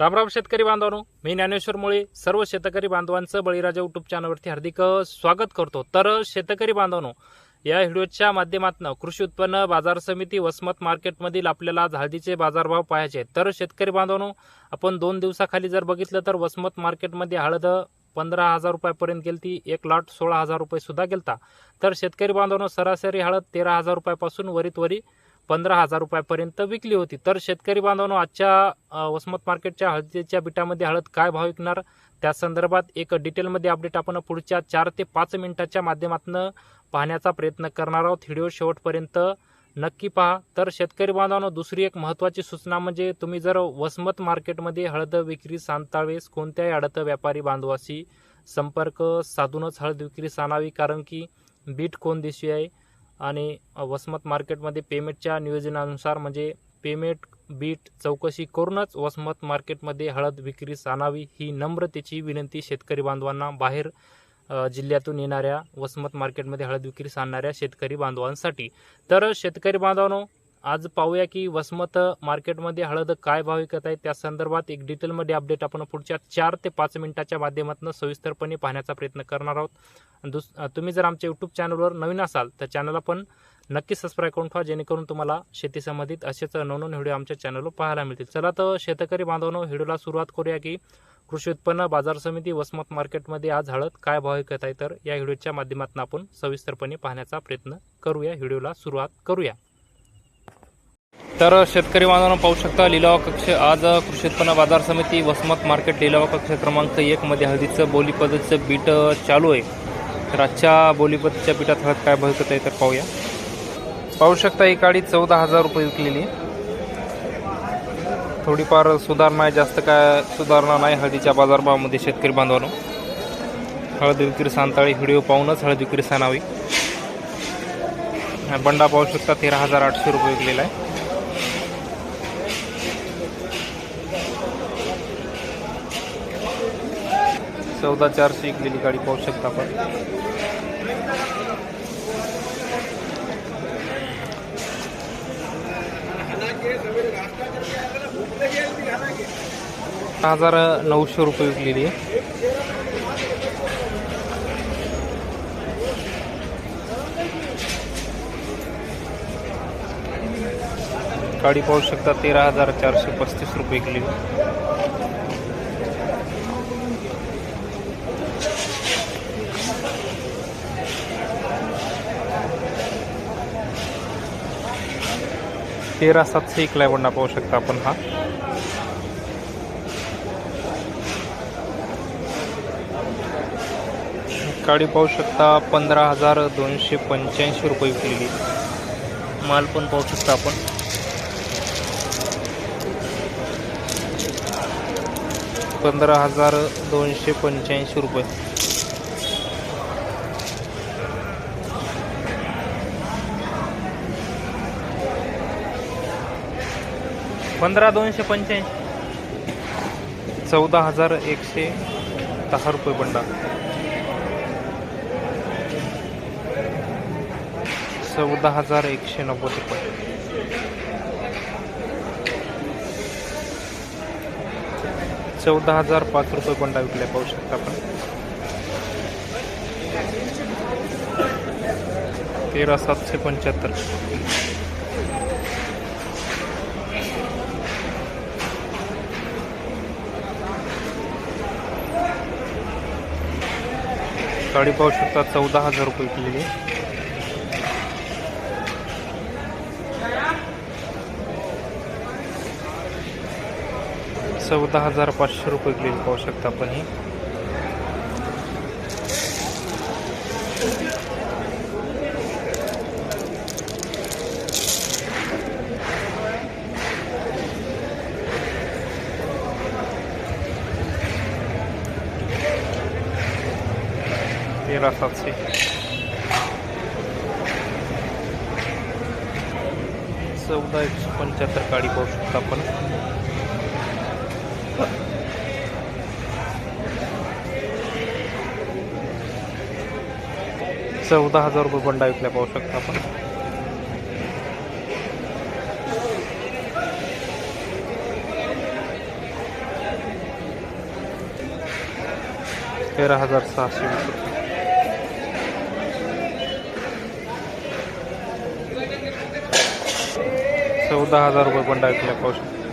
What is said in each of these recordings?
रामराम शेतकरी बांधवांनो मी ज्ञानेश्वर मुळे सर्व शेतकरी बांधवांचं बळीराजा युट्यूब चॅनलवरती हार्दिक स्वागत करतो. तर शेतकरी बांधवांनो या व्हिडिओच्या माध्यमातून कृषी उत्पन्न बाजार समिती वसमत मार्केटमधील आपल्याला हळदीचे बाजारभाव पाहायचे तर शेतकरी बांधवांनो आपण दोन दिवसाखाली जर बघितलं तर वसमत मार्केटमध्ये हळद पंधरा हजार रुपयापर्यंत गेलती एक लॉट सोळा हजार रुपये सुद्धा गेलता. तर शेतकरी बांधवांनो सरासरी हळद तेरा हजार रुपयापासून वरीत वरी पंधरा हजार रुपयापर्यंत विकली होती. तर शेतकरी बांधवांनो आजच्या वसमत मार्केटच्या हळदीच्या बिटामध्ये हळद काय भाव विकणार? त्या संदर्भात एक डिटेलमध्ये अपडेट आपण पुढच्या चार ते पाच मिनिटाच्या माध्यमातून पाहण्याचा प्रयत्न करणार आहोत. व्हिडिओ शेवटपर्यंत नक्की पहा. तर शेतकरी बांधवांनो दुसरी एक महत्त्वाची सूचना म्हणजे तुम्ही जर वसमत मार्केटमध्ये हळद विक्री सांगतावेळेस कोणत्याही हळद व्यापारी बांधवाशी संपर्क साधूनच हळद विक्री सांगावी कारण की बीट कोण दिशी आहे? आणि वसमत मार्केटमध्ये पेमेंटच्या नियोजनानुसार म्हणजे पेमेंट बीट चौकशी करूनच वसमत मार्केटमध्ये हळद विक्रीस आणावी ही नम्रतेची विनंती शेतकरी बांधवांना. बाहेर जिल्ह्यातून येणाऱ्या वसमत मार्केटमध्ये हळद विक्रीस आणणाऱ्या शेतकरी बांधवांसाठी. तर शेतकरी बांधवांनो आज पाहूया की वसमत मार्केटमध्ये हळद काय भाव विकत आहे. त्या संदर्भात एक डिटेलमध्ये अपडेट आपण पुढच्या चार ते पाच मिनिटाच्या माध्यमातून सविस्तरपणे पाहण्याचा प्रयत्न करणार आहोत. दुस तुम्ही जर आमच्या यूट्यूब चॅनलवर नवीन असाल तर चॅनलला पण नक्की सबस्क्राईब करून ठेवा जेणेकरून तुम्हाला शेती संबंधित असेच नवनवीन व्हिडिओ आमच्या चॅनलवर पाहायला मिळतील. चला तर शेतकरी बांधवांनो व्हिडिओला सुरुवात करूया की कृषी उत्पन्न बाजार समिती वसमत मार्केटमध्ये आज हळद काय भाव विकत आहे. तर या व्हिडिओच्या माध्यमातून आपण सविस्तरपणे पाहण्याचा प्रयत्न करूया. व्हिडिओला सुरुवात करूया. तर शेतकरी बांधवांना पाहू शकता लिलाव कक्ष आज कृषी उत्पन्न बाजार समिती वसमत मार्केट लिलाव कक्ष क्रमांक एक मध्ये हळदीचं बोली बीट चालू आहे. तर आजच्या बोलीपदच्या बीटात हळद काय भरकत आहे तर पाहूया. पाहू शकता ही गाडी चौदा हजार रुपये विकलेली थोडीफार सुधारणा आहे जास्त काय सुधारणा नाही हळदीच्या बाजारभावामध्ये शेतकरी बांधवांनो. हळद विक्री सांताळी व्हिडिओ पाहूनच हळद विक्री सांगावी बंडा पाहू शकता तेरा हजार आठशे रुपये विकलेला आहे. चौदा चारशे विकलेली गाडी पाहू शकता आपण. हजार नऊशे रुपये विकलेली आहे. गाडी पाहू शकता तेरा हजार चारशे पस्तीस रुपये विकलेली तेरा सातशे एक बंडा पाहू शकता आपण हा. काळी पाहू शकता पंधरा हजार दोनशे पंच्याऐंशी रुपये विकलेली. माल पण पाहू शकता आपण. पंधरा हजार दोनशे पंच्याऐंशी रुपये. पंधरा दोनशे पंच्याऐंशी. चौदा हजार एकशे दहा रुपये बंडा चौदा हजार एकशे नव्वद रुपये. चौदा हजार पाच रुपये बंडा विकल्या पाहू शकता आपण. तेरा सातशे पंच्याहत्तर. साडी पाहू शकता चौदा हजार रुपये किलो चौदा हजार पाचशे रुपये किलो पाहू शकता आपण ही. radiera stacji. चौदा एकशे पंच्याहत्तर काळी पाहू शकता आपण चौदा हजार रुपये बंडा विकल्या पाहू शकता आपण तेरा हजार सहाशे रुपये चौदा हजार रुपये बंडा विकल्या पाहू शकता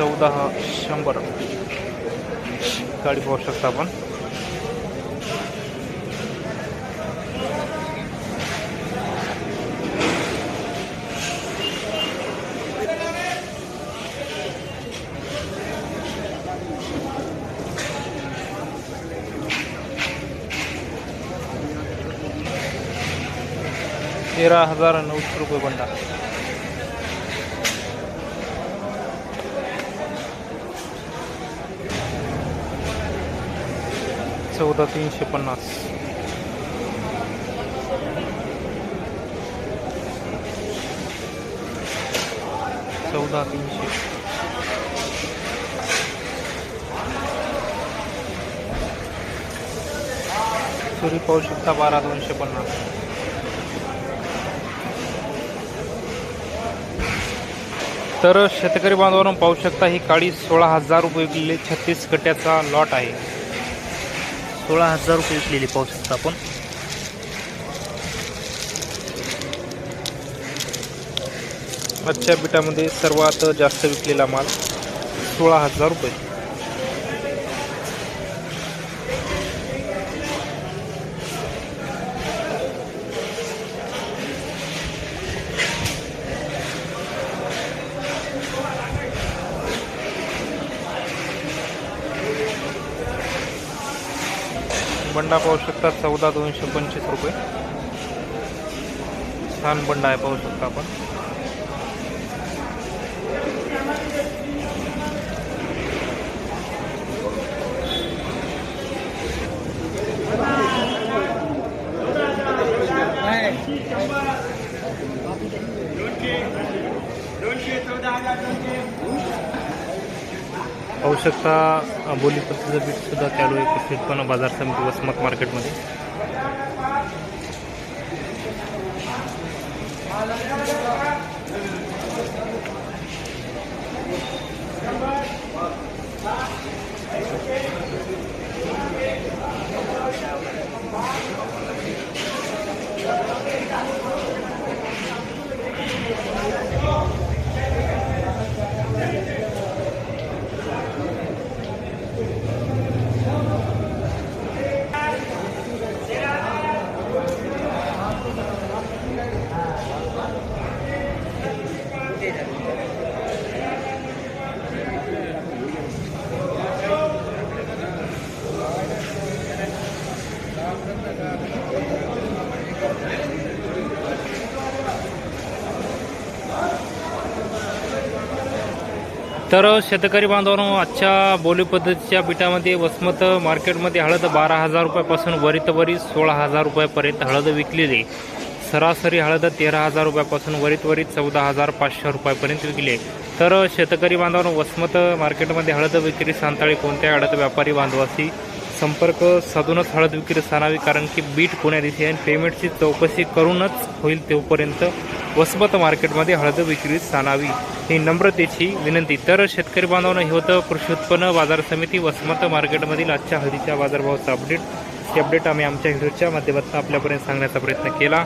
चौदा शंभर गाडी पाहू शकता आपण तेरा हजार नऊशे रुपये बंडा चौदा तीनशे पन्नास. चौदा तीनशे. सुरी पाहू शकता बारा दोनशे पन्नास. तर शेतकरी बांधवांना पाहू शकता ही काळी सोळा हजार रुपये किल्ले छत्तीस गट्याचा लॉट आहे. सोळा हजार रुपये विकलेली पाहू शकता आपण. आजच्या बिटामध्ये सर्वात जास्त विकलेला माल सोळा हजार रुपये. बंडा पाहू शकता चौदा दोनशे पंचवीस रुपये. छान बंडा आहे पाहू शकता आपण. पाहू शकता बोलीपत्रीचं पीठसुद्धा चालू आहे. कृषी बाजार समिती वसमत मार्केटमध्ये. तर शेतकरी बांधवांनो आजच्या बोली पद्धतीच्या पिठामध्ये वसमत मार्केटमध्ये हळद बारा हजार रुपयापासून वरीत वरी सोळा हजार रुपयापर्यंत हळद विकलेली सरासरी हळद तेरा हजार रुपयापासून वरीत वरीत चौदा हजार पाचशे रुपयापर्यंत विकली तर शेतकरी बांधवांनो वसमत मार्केटमध्ये हळद विक्री सांताळी कोणत्या हळद व्यापारी बांधवासी संपर्क साधूनच हळद विक्री सानावी कारण की बीट पुण्यात इथे आणि पेमेंटची चौकशी करूनच होईल तोपर्यंत वसमत मार्केटमध्ये हळद विक्री सानावी. ही नम्रतेची विनंती. तर शेतकरी बांधवांना हे होतं कृषी उत्पन्न बाजार समिती वसमत मार्केटमधील आजच्या हळदीच्या बाजारभावाचा अपडेट हे अपडेट आम्ही आमच्या व्हिडिओच्या माध्यमातून आपल्यापर्यंत सांगण्याचा प्रयत्न केला.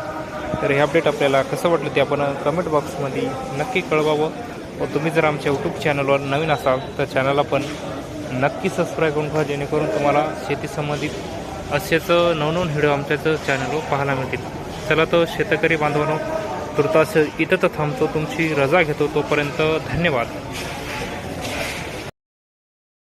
तर हे अपडेट आपल्याला कसं वाटलं ते आपण कमेंट बॉक्समध्ये नक्की कळवावं. व तुम्ही जर आमच्या यूट्यूब चॅनलवर नवीन असाल तर चॅनलला पण नक्की सबस्क्राईब करून ठेवा जेणेकरून तुम्हाला शेती संबंधित असेच नवनवन व्हिडिओ आमच्याच चॅनलवर पाहायला मिळतील. चला तर शेतकरी बांधवांनो तुर्तास इथं तर थांबतो. तुमची रजा घेतो तोपर्यंत धन्यवाद.